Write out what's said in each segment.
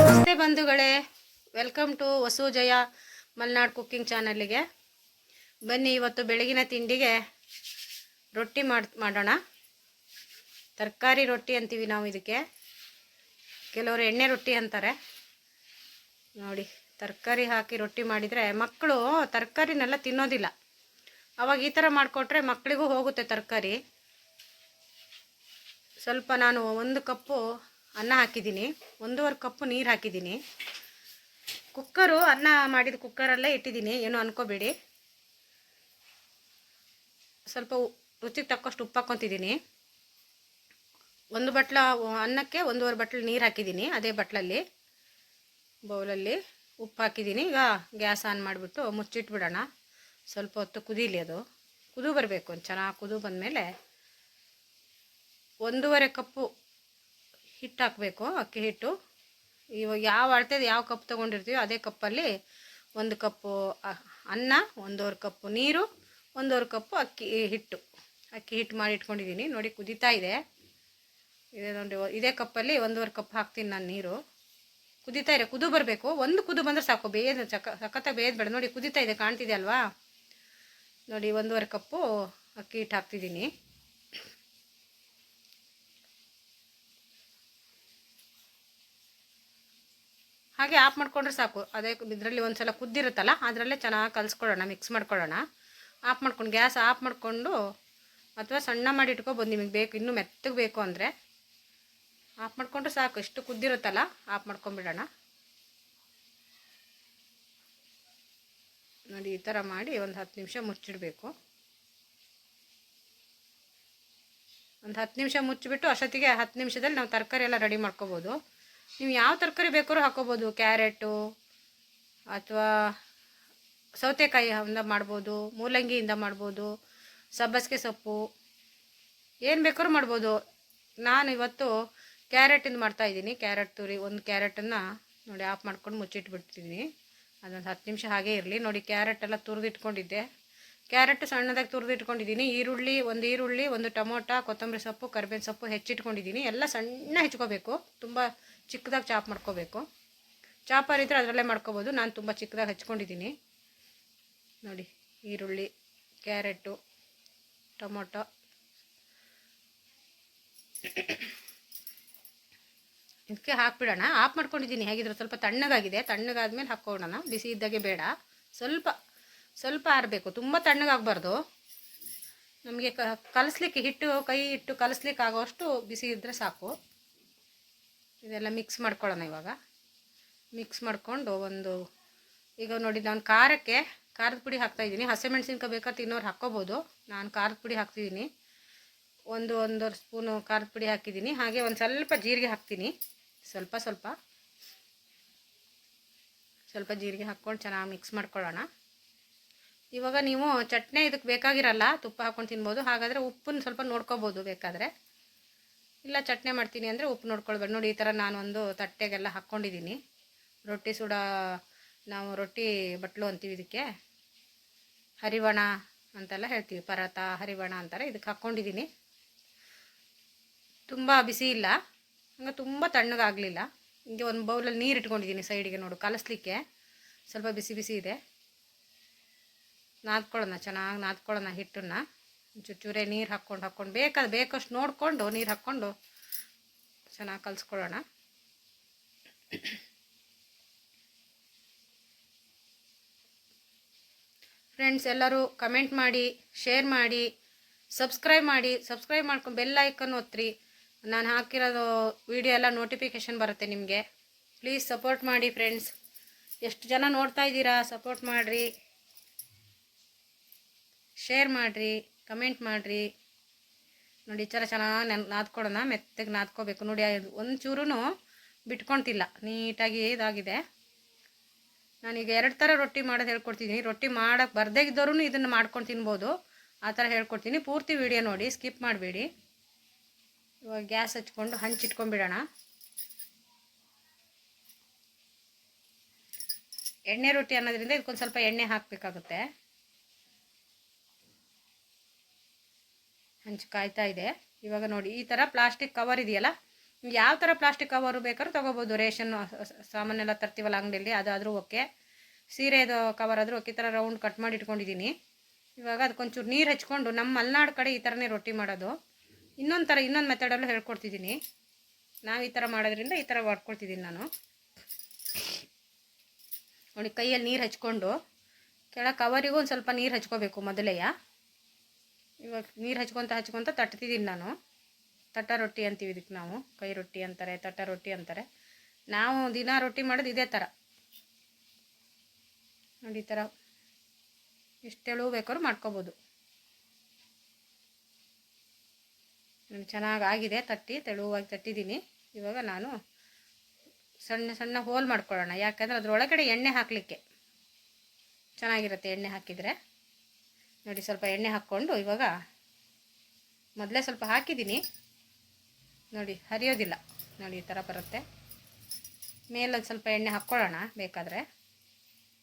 ನಮಸ್ತೆ ಬಂಧುಗಳೇ, welcome to Vasu Jaya Malnad cooking ಚಾನಲ್ಗೆ. ಬನ್ನಿ ಇವತ್ತು ಬೆಳಗಿನ ತಿಂಡಿಗೆ ರೊಟ್ಟಿ ಮಾಡ್, ಮಾಡೋಣ. ತರಕಾರಿ ರೊಟ್ಟಿ ಅಂತೀವಿ ನಾವು ಇದಕ್ಕೆ. ಕೆಲವರು ಎಣ್ಣೆ ರೊಟ್ಟಿ ಅಂತಾರೆ. ನೋಡಿ, ತರಕಾರಿ ಹಾಕಿ ರೊಟ್ಟಿ ಮಾಡಿದರೆ ಮಕ್ಕಳು ತರಕಾರಿನೆಲ್ಲ ತಿನ್ನೋದಿಲ್ಲ. ಅವಾಗ ಈ ಥರ ಮಾಡಿಕೊಟ್ರೆ ಮಕ್ಕಳಿಗೂ ಹೋಗುತ್ತೆ ತರಕಾರಿ. ಸ್ವಲ್ಪ ನಾನು ಒಂದು ಕಪ್ಪು ಅನ್ನ ಹಾಕಿದ್ದೀನಿ. ಒಂದೂವರೆ ಕಪ್ಪು ನೀರು ಹಾಕಿದ್ದೀನಿ. ಕುಕ್ಕರು ಅನ್ನ ಮಾಡಿದ ಕುಕ್ಕರಲ್ಲೇ ಇಟ್ಟಿದ್ದೀನಿ. ಏನು ಅನ್ಕೋಬೇಡಿ. ಸ್ವಲ್ಪ ರುಚಿಗೆ ತಕ್ಕಷ್ಟು ಉಪ್ಪು ಹಾಕ್ಕೊತಿದ್ದೀನಿ ಒಂದು ಬಟ್ಲ ಅನ್ನಕ್ಕೆ ಒಂದೂವರೆ ಬಟ್ಲು ನೀರು ಹಾಕಿದ್ದೀನಿ. ಅದೇ ಬಟ್ಲಲ್ಲಿ, ಬೌಲಲ್ಲಿ ಉಪ್ಪು ಹಾಕಿದ್ದೀನಿ. ಈಗ ಗ್ಯಾಸ್ ಆನ್ ಮಾಡಿಬಿಟ್ಟು ಮುಚ್ಚಿಟ್ಬಿಡೋಣ. ಸ್ವಲ್ಪ ಹೊತ್ತು ಕುದೀಲಿ ಅದು. ಕುದು ಬರಬೇಕು. ಚೆನ್ನಾಗಿ ಕುದು ಬಂದಮೇಲೆ ಒಂದೂವರೆ ಕಪ್ಪು ಹಿಟ್ಟು ಹಾಕಬೇಕು, ಅಕ್ಕಿ ಹಿಟ್ಟು. ಇವಾಗ ಯಾವ ಅಳತೆದು ಯಾವ ಕಪ್ ತೊಗೊಂಡಿರ್ತೀವೋ ಅದೇ ಕಪ್ಪಲ್ಲಿ ಒಂದು ಕಪ್ಪು ಅನ್ನ, ಒಂದೂವರೆ ಕಪ್ಪು ನೀರು, ಒಂದೂವರೆ ಕಪ್ಪು ಅಕ್ಕಿ ಹಿಟ್ಟು. ಅಕ್ಕಿ ಹಿಟ್ಟು ಮಾಡಿ ಇಟ್ಕೊಂಡಿದ್ದೀನಿ ನೋಡಿ ಕುದೀತಾ ಇದೆ. ಇದೆ ನೋಡಿ, ಇದೇ ಕಪ್ಪಲ್ಲಿ ಒಂದೂವರೆ ಕಪ್ ಹಾಕ್ತೀನಿ ನಾನು ನೀರು. ಕುದೀತಾ ಇದೆ. ಕುದು ಬರಬೇಕು. ಒಂದು ಕುದು ಬಂದರೆ ಸಾಕು. ಬೇಯೋದು ಚಕ ಸಖತ್ತಾಗಿ ಬೇಯದ್ಬೇಡ ನೋಡಿ ಕುದೀತಾ ಇದೆ. ಕಾಣ್ತಿದೆ ಅಲ್ವಾ? ನೋಡಿ, ಒಂದೂವರೆ ಕಪ್ಪು ಅಕ್ಕಿ ಹಿಟ್ಟು ಹಾಕ್ತಿದ್ದೀನಿ ಹಾಗೆ ಆಫ್ ಮಾಡ್ಕೊಂಡ್ರೆ ಸಾಕು. ಅದೇ ಇದರಲ್ಲಿ ಒಂದು ಸಲ ಕುದ್ದಿರುತ್ತಲ್ಲ, ಅದರಲ್ಲೇ ಚೆನ್ನಾಗಿ ಕಲಿಸ್ಕೊಳ್ಳೋಣ ಮಿಕ್ಸ್ ಮಾಡ್ಕೊಳ್ಳೋಣ. ಆಫ್ ಮಾಡ್ಕೊಂಡು, ಗ್ಯಾಸ್ ಆಫ್ ಮಾಡಿಕೊಂಡು ಅಥವಾ ಸಣ್ಣ ಮಾಡಿ ಇಟ್ಕೊಬೋದು, ನಿಮಗೆ ಬೇಕು, ಇನ್ನೂ ಮೆತ್ತಗೆ ಬೇಕು ಅಂದರೆ. ಆಫ್ ಮಾಡಿಕೊಂಡ್ರೆ ಸಾಕು, ಎಷ್ಟು ಕುದ್ದಿರುತ್ತಲ್ಲ ಆಫ್ ಮಾಡ್ಕೊಂಬಿಡೋಣ ನೋಡಿ, ಈ ಥರ ಮಾಡಿ ಒಂದು ಹತ್ತು ನಿಮಿಷ ಮುಚ್ಚಿಡಬೇಕು. ಒಂದು ಹತ್ತು ನಿಮಿಷ ಮುಚ್ಚಿಬಿಟ್ಟು ಅಷ್ಟೊತ್ತಿಗೆ ಹತ್ತು ನಿಮಿಷದಲ್ಲಿ ನಾವು ತರಕಾರಿ ಎಲ್ಲ ರೆಡಿ ಮಾಡ್ಕೋಬೋದು. ನೀವು ಯಾವ ತರಕಾರಿ ಬೇಕಾದ್ರೂ ಹಾಕೋಬೋದು, ಕ್ಯಾರೆಟು ಅಥವಾ ಸೌತೆಕಾಯಿಯಿಂದ ಮಾಡ್ಬೋದು, ಮೂಲಂಗಿಯಿಂದ ಮಾಡ್ಬೋದು, ಸಬ್ಬಸಿಗೆ ಸೊಪ್ಪು, ಏನು ಬೇಕಾದ್ರೂ ಮಾಡ್ಬೋದು. ನಾನು ಇವತ್ತು ಕ್ಯಾರೆಟಿಂದ ಮಾಡ್ತಾಯಿದ್ದೀನಿ ಕ್ಯಾರೆಟ್ ತುರಿ, ಒಂದು ಕ್ಯಾರೆಟನ್ನು ನೋಡಿ ಆಫ್ ಮಾಡ್ಕೊಂಡು ಮುಚ್ಚಿಟ್ಬಿಡ್ತೀನಿ. ಅದೊಂದು ಹತ್ತು ನಿಮಿಷ ಹಾಗೇ ಇರಲಿ. ನೋಡಿ, ಕ್ಯಾರೆಟ್ ಎಲ್ಲ ತುರಿದಿಟ್ಕೊಂಡಿದ್ದೆ. ಕ್ಯಾರೆಟ್ ಸಣ್ಣದಾಗಿ ತುರಿದಿಟ್ಕೊಂಡಿದ್ದೀನಿ. ಈರುಳ್ಳಿ, ಒಂದು ಈರುಳ್ಳಿ, ಒಂದು ಟೊಮೊಟೊ, ಕೊತ್ತಂಬರಿ ಸೊಪ್ಪು, ಕರಿಬೇವಿನ ಸೊಪ್ಪು ಹೆಚ್ಚಿಟ್ಕೊಂಡಿದ್ದೀನಿ. ಎಲ್ಲ ಸಣ್ಣ ಹೆಚ್ಕೋಬೇಕು ತುಂಬ ಚಿಕ್ಕದಾಗಿ ಚಾಪ್ ಮಾಡ್ಕೋಬೇಕು. ಚಾಪರ್ ಇದ್ದರೆ ಅದರಲ್ಲೇ ಮಾಡ್ಕೋಬೋದು. ನಾನು ತುಂಬ ಚಿಕ್ಕದಾಗಿ ಹಚ್ಕೊಂಡಿದ್ದೀನಿ. ನೋಡಿ, ಈರುಳ್ಳಿ, ಕ್ಯಾರೆಟು, ಟೊಮೊಟೊ. ಇದಕ್ಕೆ ಹಾಕ್ಬಿಡೋಣ. ಆಫ್ ಮಾಡ್ಕೊಂಡಿದ್ದೀನಿ. ಹೇಗಿದ್ರು ಸ್ವಲ್ಪ ತಣ್ಣಗಾಗಿದೆ. ತಣ್ಣಗಾದ್ಮೇಲೆ ಹಾಕ್ಕೊಳ್ಳೋಣ. ಬಿಸಿ ಇದ್ದಾಗೆ ಬೇಡ. ಸ್ವಲ್ಪ ಸ್ವಲ್ಪ ಆರಬೇಕು. ತುಂಬ ತಣ್ಣಗಾಗಬಾರ್ದು. ನಮಗೆ ಕಲಿಸ್ಲಿಕ್ಕೆ ಹಿಟ್ಟು, ಕೈ ಇಟ್ಟು ಕಲಿಸ್ಲಿಕ್ಕೆ ಆಗೋಷ್ಟು ಬಿಸಿ ಇದ್ದರೆ ಸಾಕು. ಇದೆಲ್ಲ ಮಿಕ್ಸ್ ಮಾಡ್ಕೊಳ್ಳೋಣ ಇವಾಗ. ಮಿಕ್ಸ್ ಮಾಡಿಕೊಂಡು ಒಂದು, ಈಗ ನೋಡಿ ನಾನು ಖಾರಕ್ಕೆ ಖಾರದ ಪುಡಿ ಹಾಕ್ತಾಯಿದ್ದೀನಿ ಹಸಿಮೆಣ್ಸಿನ್ಕಾಯಿ ಬೇಕಾ ತಿನ್ನೋರು ಹಾಕ್ಕೋಬೋದು. ನಾನು ಖಾರದ ಪುಡಿ ಹಾಕ್ತಿದ್ದೀನಿ ಒಂದು ಒಂದೂವರೆ ಸ್ಪೂನು ಖಾರದ ಪುಡಿ ಹಾಕಿದ್ದೀನಿ ಹಾಗೆ ಒಂದು ಸ್ವಲ್ಪ ಜೀರಿಗೆ ಹಾಕ್ತೀನಿ. ಸ್ವಲ್ಪ ಸ್ವಲ್ಪ. ಸ್ವಲ್ಪ ಜೀರಿಗೆ ಹಾಕ್ಕೊಂಡು ಚೆನ್ನಾಗಿ ಮಿಕ್ಸ್ ಮಾಡ್ಕೊಳ್ಳೋಣ. ಇವಾಗ ನೀವು ಚಟ್ನಿ ಇದಕ್ಕೆ ಬೇಕಾಗಿರಲ್ಲ, ತುಪ್ಪ ಹಾಕ್ಕೊಂಡು ತಿನ್ಬೋದು. ಹಾಗಾದರೆ ಉಪ್ಪನ್ನು ಸ್ವಲ್ಪ ನೋಡ್ಕೋಬೋದು ಬೇಕಾದರೆ. ಇಲ್ಲ, ಚಟ್ನಿ ಮಾಡ್ತೀನಿ ಅಂದರೆ ಉಪ್ಪು ನೋಡ್ಕೊಳ್ಬೇಕು ನೋಡಿ, ಈ ಥರ ನಾನು ಒಂದು ತಟ್ಟೆಗೆಲ್ಲ ಹಾಕ್ಕೊಂಡಿದ್ದೀನಿ ರೊಟ್ಟಿ ಸುಡ ನಾವು ರೊಟ್ಟಿ ಬಟ್ಲು ಅಂತೀವಿ ಇದಕ್ಕೆ. ಹರಿವಣ ಅಂತೆಲ್ಲ ಹೇಳ್ತೀವಿ. ಪರತ, ಹರಿವಣ ಅಂತಾರೆ, ಇದಕ್ಕೆ ಹಾಕ್ಕೊಂಡಿದ್ದೀನಿ ತುಂಬ ಬಿಸಿ ಇಲ್ಲ. ಹಂಗೆ ತುಂಬ ತಣ್ಣಗಾಗಲಿಲ್ಲ ಹಿಂಗೆ ಒಂದು ಬೌಲಲ್ಲಿ ನೀರು ಇಟ್ಕೊಂಡಿದ್ದೀನಿ ಸೈಡಿಗೆ ನೋಡು, ಕಲಸ್ಲಿಕ್ಕೆ. ಸ್ವಲ್ಪ ಬಿಸಿ ಬಿಸಿ ಇದೆ. ನಾದ್ಕೊಳ್ಳೋಣ, ಚೆನ್ನಾಗಿ ನಾದ್ಕೊಳ್ಳೋಣ ಹಿಟ್ಟನ್ನು. ಚೂರೇ ನೀರು ಹಾಕ್ಕೊಂಡು ಹಾಕ್ಕೊಂಡು ಬೇಕಾದ ಬೇಕಷ್ಟು ನೋಡಿಕೊಂಡು ನೀರು ಹಾಕ್ಕೊಂಡು ಚೆನ್ನಾಗಿ ಕಲಿಸ್ಕೊಳ್ಳೋಣ ಫ್ರೆಂಡ್ಸ್ ಎಲ್ಲರೂ ಕಮೆಂಟ್ ಮಾಡಿ ಶೇರ್ ಮಾಡಿ ಸಬ್ಸ್ಕ್ರೈಬ್ ಮಾಡಿ ಸಬ್ಸ್ಕ್ರೈಬ್ ಮಾಡ್ಕೊಂಡು ಬೆಲ್ ಐಕನ್ ಒತ್ತಿರಿ ನಾನು ಹಾಕಿರೋದು ವಿಡಿಯೋ ಎಲ್ಲ ನೋಟಿಫಿಕೇಷನ್ ಬರುತ್ತೆ ನಿಮಗೆ. ಪ್ಲೀಸ್ ಸಪೋರ್ಟ್ ಮಾಡಿ ಫ್ರೆಂಡ್ಸ್ ಎಷ್ಟು ಜನ ನೋಡ್ತಾ ಇದ್ದೀರಾ ಸಪೋರ್ಟ್ ಮಾಡಿರಿ. ಶೇರ್ ಮಾಡಿರಿ. ಕಮೆಂಟ್ ಮಾಡಿರಿ. ನೋಡಿ, ಈ ಥರ ಚೆನ್ನಾಗಿ ನೆನ್ ನಾದ್ಕೊಡೋಣ ಮೆತ್ತಗೆ ನಾದ್ಕೋಬೇಕು. ನೋಡಿ ಅದು ಒಂದು ಚೂರು ಬಿಟ್ಕೊಳ್ತಿಲ್ಲ. ನೀಟಾಗಿ ಇದಾಗಿದೆ. ನಾನೀಗ ಎರಡು ಥರ ರೊಟ್ಟಿ ಮಾಡೋದು ಹೇಳ್ಕೊಡ್ತಿದ್ದೀನಿ. ರೊಟ್ಟಿ ಮಾಡೋಕ್ಕೆ ಬರದೇ ಇದ್ದವರು ಇದನ್ನು ಮಾಡ್ಕೊಂಡು ತಿನ್ಬೋದು. ಆ ಥರ ಹೇಳ್ಕೊಡ್ತೀನಿ. ಪೂರ್ತಿ ವಿಡಿಯೋ ನೋಡಿ, ಸ್ಕಿಪ್ ಮಾಡಬೇಡಿ. ಇವಾಗ ಗ್ಯಾಸ್ ಹಚ್ಕೊಂಡು ಹಂಚಿಟ್ಕೊಂಡ್ಬಿಡೋಣ ಎಣ್ಣೆ ರೊಟ್ಟಿ ಅನ್ನೋದ್ರಿಂದ ಇದಕ್ಕೊಂದು ಸ್ವಲ್ಪ ಎಣ್ಣೆ ಹಾಕಬೇಕಾಗುತ್ತೆ. ಹಂಚು ಕಾಯ್ತಾ ಇದೆ. ಇವಾಗ ನೋಡಿ, ಈ ಥರ ಪ್ಲಾಸ್ಟಿಕ್ ಕವರ್ ಇದೆಯಲ್ಲ? ಯಾವ ಥರ ಪ್ಲಾಸ್ಟಿಕ್ ಕವರು ಬೇಕಾದ್ರೂ ತೊಗೋಬೋದು. ರೇಷನ್ ಸಾಮಾನೆಲ್ಲ ತರ್ತೀವಲ್ಲ ಅಂಗಡಿಯಲ್ಲಿ, ಅದಾದರೂ ಓಕೆ. ಸೀರೆದು ಕವರ್ ಆದರೂ ಓಕೆ. ಈ ಥರ ರೌಂಡ್ ಕಟ್ ಮಾಡಿ ಇಟ್ಕೊಂಡಿದ್ದೀನಿ. ಇವಾಗ ಅದಕ್ಕೊಂಚೂರು ನೀರು ಹಚ್ಕೊಂಡು ನಮ್ಮ ಮಲೆನಾಡು ಕಡೆ ಈ ಥರನೇ ರೊಟ್ಟಿ ಮಾಡೋದು. ಇನ್ನೊಂದು ಥರ ಇನ್ನೊಂದು ಮೆಥಡಲ್ಲೂ ಹೇಳ್ಕೊಡ್ತಿದ್ದೀನಿ. ನಾವು ಈ ಥರ ಮಾಡೋದ್ರಿಂದ ಈ ಥರ ಮಾಡ್ಕೊಳ್ತಿದ್ದೀನಿ ನಾನು. ನೋಡಿ, ಕೈಯಲ್ಲಿ ನೀರು ಹಚ್ಕೊಂಡು ಕೆಳ ಕವರಿಗೂ ಒಂದು ಸ್ವಲ್ಪ ನೀರು ಹಚ್ಕೋಬೇಕು ಮೊದಲೆಯ. ಇವಾಗ ನೀರು ಹಚ್ಕೊತ ಹಚ್ಕೊತ ತಟ್ತಿದ್ದೀನಿ ನಾನು. ತಟ್ಟ ರೊಟ್ಟಿ ಅಂತೀವಿ ಇದಕ್ಕೆ ನಾವು. ಕೈ ರೊಟ್ಟಿ ಅಂತಾರೆ, ತಟ್ಟ ರೊಟ್ಟಿ ಅಂತಾರೆ. ನಾವು ದಿನ ರೊಟ್ಟಿ ಮಾಡೋದು ಇದೇ ಥರ ನೋಡಿ ಈ ಥರ ಎಷ್ಟು ತೆಳು ಬೇಕಾದ್ರೂ ಮಾಡ್ಕೋಬೋದು. ಚೆನ್ನಾಗಿ ಆಗಿದೆ ತಟ್ಟಿ, ತೆಳುವಾಗಿ ತಟ್ಟಿದ್ದೀನಿ ಇವಾಗ ನಾನು ಸಣ್ಣ ಸಣ್ಣ ಹೋಲ್ ಮಾಡ್ಕೊಳ್ಳೋಣ. ಯಾಕಂದರೆ ಅದರೊಳಗಡೆ ಎಣ್ಣೆ ಹಾಕಲಿಕ್ಕೆ ಚೆನ್ನಾಗಿರುತ್ತೆ ಎಣ್ಣೆ ಹಾಕಿದರೆ. ನೋಡಿ, ಸ್ವಲ್ಪ ಎಣ್ಣೆ ಹಾಕ್ಕೊಂಡು ಇವಾಗ ಮೊದಲೇ ಸ್ವಲ್ಪ ಹಾಕಿದ್ದೀನಿ. ನೋಡಿ, ಹರಿಯೋದಿಲ್ಲ. ನೋಡಿ, ಈ ಥರ ಬರುತ್ತೆ. ಮೇಲೊಂದು ಸ್ವಲ್ಪ ಎಣ್ಣೆ ಹಾಕ್ಕೊಳ್ಳೋಣ, ಬೇಕಾದರೆ.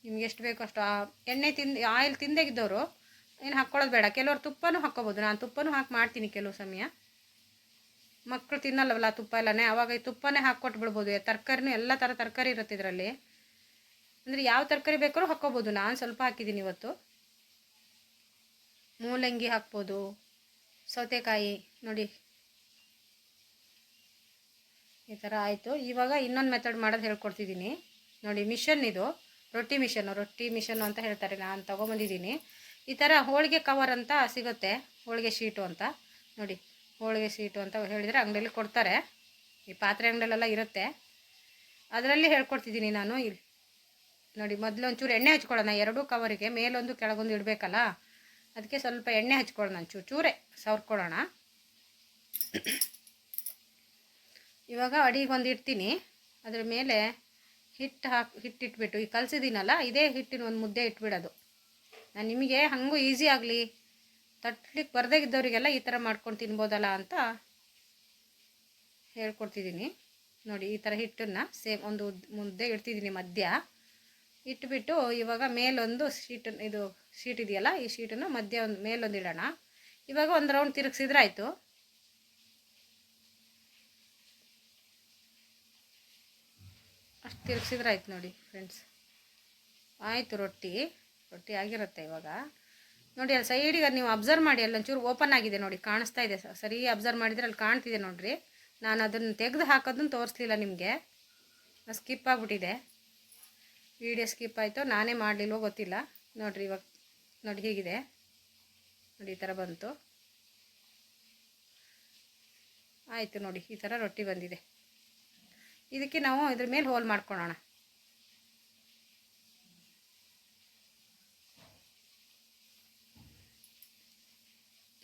ನಿಮ್ಗೆ ಎಷ್ಟು ಬೇಕೋ ಅಷ್ಟು ಆ ಎಣ್ಣೆ ತಿಂದು, ಆಯಿಲ್ ತಿಂದೆಗಿದ್ದವರು ಏನು ಹಾಕ್ಕೊಳ್ಳೋದು ಬೇಡ. ಕೆಲವರು ತುಪ್ಪನೂ ಹಾಕ್ಕೋಬೋದು. ನಾನು ತುಪ್ಪನೂ ಹಾಕಿ ಮಾಡ್ತೀನಿ ಕೆಲವು ಸಮಯ. ಮಕ್ಕಳು ತಿನ್ನಲ್ಲವಲ್ಲ ತುಪ್ಪ ಎಲ್ಲನೇ? ಆವಾಗ ಈ ತುಪ್ಪನೇ ಹಾಕ್ಕೊಟ್ಟು ಬಿಡ್ಬೋದು. ತರಕಾರಿನೂ ಎಲ್ಲ ಥರ ತರಕಾರಿ ಇರುತ್ತೆ ಇದರಲ್ಲಿ. ಅಂದರೆ ಯಾವ ತರಕಾರಿ ಬೇಕಾದ್ರೂ ಹಾಕ್ಕೋಬೋದು. ನಾನು ಸ್ವಲ್ಪ ಹಾಕಿದ್ದೀನಿ ಇವತ್ತು. ಮೂಲಂಗಿ ಹಾಕ್ಬೋದು. ಸೌತೆಕಾಯಿ ನೋಡಿ. ಈ ಥರ ಆಯಿತು. ಇವಾಗ ಇನ್ನೊಂದು ಮೆಥಡ್ ಮಾಡೋದು ಹೇಳ್ಕೊಡ್ತಿದ್ದೀನಿ. ನೋಡಿ ಮಿಷನ್ ಇದು. ರೊಟ್ಟಿ ಮಿಷನ್ನು ರೊಟ್ಟಿ ಮಿಷನ್ನು ಅಂತ ಹೇಳ್ತಾರೆ. ನಾನು ತೊಗೊಂಬಂದಿದ್ದೀನಿ. ಈ ಥರ ಹೋಳಿಗೆ ಕವರ್ ಅಂತ ಸಿಗುತ್ತೆ. ಹೋಳಿಗೆ ಶೀಟು ಅಂತ. ನೋಡಿ, ಹೋಳಿಗೆ ಶೀಟು ಅಂತ ಹೇಳಿದರೆ ಅಂಗಡಿಯಲ್ಲಿ ಕೊಡ್ತಾರೆ. ಈ ಪಾತ್ರೆ ಅಂಗಡಿಯಲ್ಲೆಲ್ಲ ಇರುತ್ತೆ. ಅದರಲ್ಲಿ ಹೇಳ್ಕೊಡ್ತಿದ್ದೀನಿ ನಾನು. ಇಲ್ಲಿ ನೋಡಿ ಮೊದಲು ಒಂಚೂರು ಎಣ್ಣೆ ಹಚ್ಕೊಳ್ಳೋಣ. ಎರಡೂ ಕವರಿಗೆ ಮೇಲೊಂದು ಕೆಳಗೊಂದು ಇಡಬೇಕಲ್ಲ? ಅದಕ್ಕೆ ಸ್ವಲ್ಪ ಎಣ್ಣೆ ಹಚ್ಕೊಳ್ಳೋಣ ಚೂರು ಚೂರೇ ಸವರ್ಕೊಳ್ಳೋಣ. ಇವಾಗ ಅಡಿಗೊಂದು ಇಡ್ತೀನಿ. ಅದ್ರ ಮೇಲೆ ಹಿಟ್ಟು ಹಾಕಿ ಹಿಟ್ಟಿಟ್ಬಿಟ್ಟು ಈಗ ಕಲಸಿದ್ದೀನಲ್ಲ ಇದೇ ಹಿಟ್ಟಿನ ಒಂದು ಮುದ್ದೆ ಇಟ್ಬಿಡೋದು. ನಾನು ನಿಮಗೆ ಹಾಗೂ ಈಸಿ ಆಗಲಿ. ತಟ್ಲಿಕ್ಕೆ ಬರದೇ ಇದ್ದವರಿಗೆಲ್ಲ ಈ ಥರ ಮಾಡ್ಕೊಂಡು ತಿನ್ಬೋದಲ್ಲ ಅಂತ ಹೇಳ್ಕೊಡ್ತಿದ್ದೀನಿ. ನೋಡಿ, ಈ ಥರ ಹಿಟ್ಟನ್ನು ಸೇಮ್ ಒಂದು ಮುದ್ದೆ ಇಡ್ತಿದ್ದೀನಿ ಮಧ್ಯ. ಇಟ್ಬಿಟ್ಟು ಇವಾಗ ಮೇಲೊಂದು ಶೀಟ್, ಇದು ಶೀಟ್ ಇದೆಯಲ್ಲ, ಈ ಶೀಟನ್ನು ಮಧ್ಯ ಒಂದು, ಮೇಲೊಂದು ಇಡೋಣ. ಇವಾಗ ಒಂದು ರೌಂಡ್ ತಿರುಗಿಸಿದ್ರೆ ಆಯಿತು. ಅಷ್ಟು ತಿರುಗಿಸಿದ್ರೆ ಆಯ್ತು ನೋಡಿ ಫ್ರೆಂಡ್ಸ್. ಆಯಿತು ರೊಟ್ಟಿ ರೊಟ್ಟಿ ಆಗಿರುತ್ತೆ ಇವಾಗ. ನೋಡಿ, ಅಲ್ಲಿ ಸೈಡಿಗೆ ನೀವು ಅಬ್ಸರ್ವ್ ಮಾಡಿ, ಅಲ್ಲಿ ಒಂಚೂರು ಓಪನ್ ಆಗಿದೆ ನೋಡಿ, ಕಾಣಿಸ್ತಾ ಇದೆ. ಸರಿ ಅಬ್ಸರ್ವ್ ಮಾಡಿದರೆ ಅಲ್ಲಿ ಕಾಣ್ತಿದೆ ನೋಡಿರಿ. ನಾನು ಅದನ್ನು ತೆಗೆದು ಹಾಕೋದನ್ನು ತೋರಿಸ್ಲಿಲ್ಲ ನಿಮಗೆ. ಸ್ಕಿಪ್ ಆಗಿಬಿಟ್ಟಿದೆ. ವಿಡಿಯೋ ಸ್ಕಿಪ್ ಆಯಿತು, ನಾನೇ ಮಾಡಲಿಲ್ವೋ ಗೊತ್ತಿಲ್ಲ. ನೋಡಿರಿ ಇವಾಗ, ನೋಡಿ ಹೀಗಿದೆ. ನೋಡಿ ಈ ಥರ ಬಂತು. ಆಯಿತು ನೋಡಿ, ಈ ಥರ ರೊಟ್ಟಿ ಬಂದಿದೆ. ಇದಕ್ಕೆ ನಾವು ಇದ್ರ ಮೇಲೆ ಹೋಲ್ ಮಾಡ್ಕೊಳೋಣ.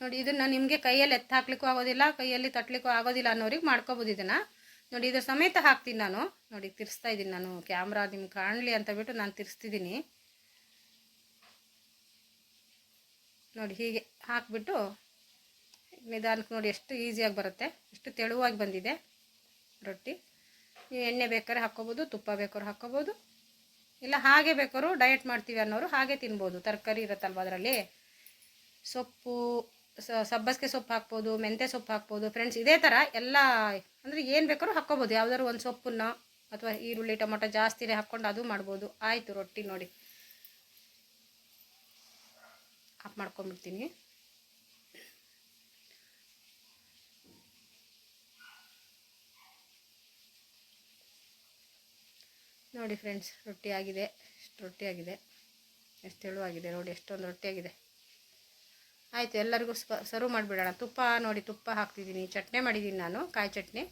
ನೋಡಿ, ಇದನ್ನು ನಿಮಗೆ ಕೈಯಲ್ಲಿ ಎತ್ತು ಹಾಕ್ಲಿಕ್ಕೂ ಆಗೋದಿಲ್ಲ, ಕೈಯಲ್ಲಿ ತಟ್ಲಿಕ್ಕೂ ಆಗೋದಿಲ್ಲ ಅನ್ನೋರಿಗೆ ಮಾಡ್ಕೋಬೋದು ಇದನ್ನು. ನೋಡಿ, ಇದ್ರ ಸಮೇತ ಹಾಕ್ತೀನಿ ನಾನು. ನೋಡಿ, ತಿರ್ಸ್ತಾ ಇದ್ದೀನಿ ನಾನು ಕ್ಯಾಮ್ರಾ, ನಿಮ್ಗೆ ಕಾಣಲಿ ಅಂತ ಬಿಟ್ಟು ನಾನು ತಿರ್ಸ್ತಿದ್ದೀನಿ. ನೋಡಿ, ಹೀಗೆ ಹಾಕಿಬಿಟ್ಟು ನಿಧಾನಕ್ಕೆ ನೋಡಿ, ಎಷ್ಟು ಈಸಿಯಾಗಿ ಬರುತ್ತೆ. ಎಷ್ಟು ತೆಳುವಾಗಿ ಬಂದಿದೆ ರೊಟ್ಟಿ. ನೀವು ಎಣ್ಣೆ ಬೇಕಾದ್ರೆ ಹಾಕ್ಕೋಬೋದು, ತುಪ್ಪ ಬೇಕಾದ್ರೆ ಹಾಕ್ಕೋಬೋದು. ಇಲ್ಲ, ಹಾಗೆ ಬೇಕಾದ್ರು ಡಯಟ್ ಮಾಡ್ತೀವಿ ಅನ್ನೋರು ಹಾಗೆ ತಿನ್ಬೋದು. ತರಕಾರಿ ಇರುತ್ತಲ್ವ ಅದರಲ್ಲಿ? ಸೊಪ್ಪು ಸಬ್ಬಸಿಗೆ ಸೊಪ್ಪು ಹಾಕ್ಬೋದು, ಮೆಂತ್ಯ ಸೊಪ್ಪು ಹಾಕ್ಬೋದು. ಫ್ರೆಂಡ್ಸ್ ಇದೇ ಥರ ಎಲ್ಲ ಅಂದರೆ ಏನು ಬೇಕಾದ್ರೂ ಹಾಕ್ಕೋಬೋದು. ಯಾವ್ದಾದ್ರು ಒಂದು ಸೊಪ್ಪನ್ನ ಅಥವಾ ಈರುಳ್ಳಿ, ಟೊಮೊಟೊ ಜಾಸ್ತಿನೇ ಹಾಕ್ಕೊಂಡು ಅದು ಮಾಡ್ಬೋದು. ಆಯಿತು ರೊಟ್ಟಿ ನೋಡಿ. ಆಫ್ ಮಾಡ್ಕೊಂಡ್ಬಿಡ್ತೀನಿ. ನೋಡಿ ಫ್ರೆಂಡ್ಸ್, ರೊಟ್ಟಿ ಆಗಿದೆ. ಎಷ್ಟು ರೊಟ್ಟಿ ಆಗಿದೆ. ಎಷ್ಟು ತೆಳುವಾಗಿದೆ ನೋಡಿ, ಎಷ್ಟೊಂದು ರೊಟ್ಟಿ ಆಗಿದೆ. ಆಯಿತು, ಎಲ್ಲರಿಗೂ ಸರ್ವ್ ಮಾಡಿಬಿಡೋಣ. ತುಪ್ಪ ನೋಡಿ, ತುಪ್ಪ ಹಾಕ್ತಿದ್ದೀನಿ. ಚಟ್ನಿ ಮಾಡಿದ್ದೀನಿ ನಾನು, ಕಾಯಿ ಚಟ್ನಿ.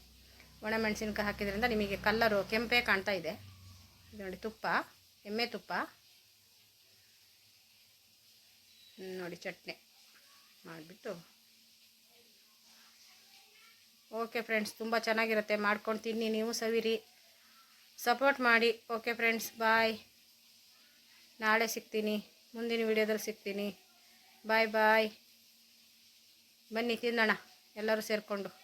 ಒಣಮೆಣಸಿನ್ಕಾಯಿ ಹಾಕಿದ್ರಿಂದ ನಿಮಗೆ ಕಲ್ಲರು, ಕೆಂಪೇ ಕಾಣ್ತಾ ಇದೆ. ನೋಡಿ, ತುಪ್ಪ, ಎಮ್ಮೆ ತುಪ್ಪ. ನೋಡಿ, ಚಟ್ನಿ ಮಾಡಿಬಿಟ್ಟು. ಓಕೆ ಫ್ರೆಂಡ್ಸ್, ತುಂಬ ಚೆನ್ನಾಗಿರುತ್ತೆ. ಮಾಡ್ಕೊಂಡು ತಿನ್ನಿ, ನೀವು ಸವಿರಿ. ಸಪೋರ್ಟ್ ಮಾಡಿ. Okay friends, bye. ನಾಳೆ ಸಿಗ್ತೀನಿ. ಮುಂದಿನ ವಿಡಿಯೋದಲ್ಲಿ ಸಿಗ್ತೀನಿ. ಬಾಯ್ ಬಾಯ್. ಬನ್ನಿ ತಿನ್ನೋಣ. ಎಲ್ಲರೂ ಸೇರಿಕೊಂಡು.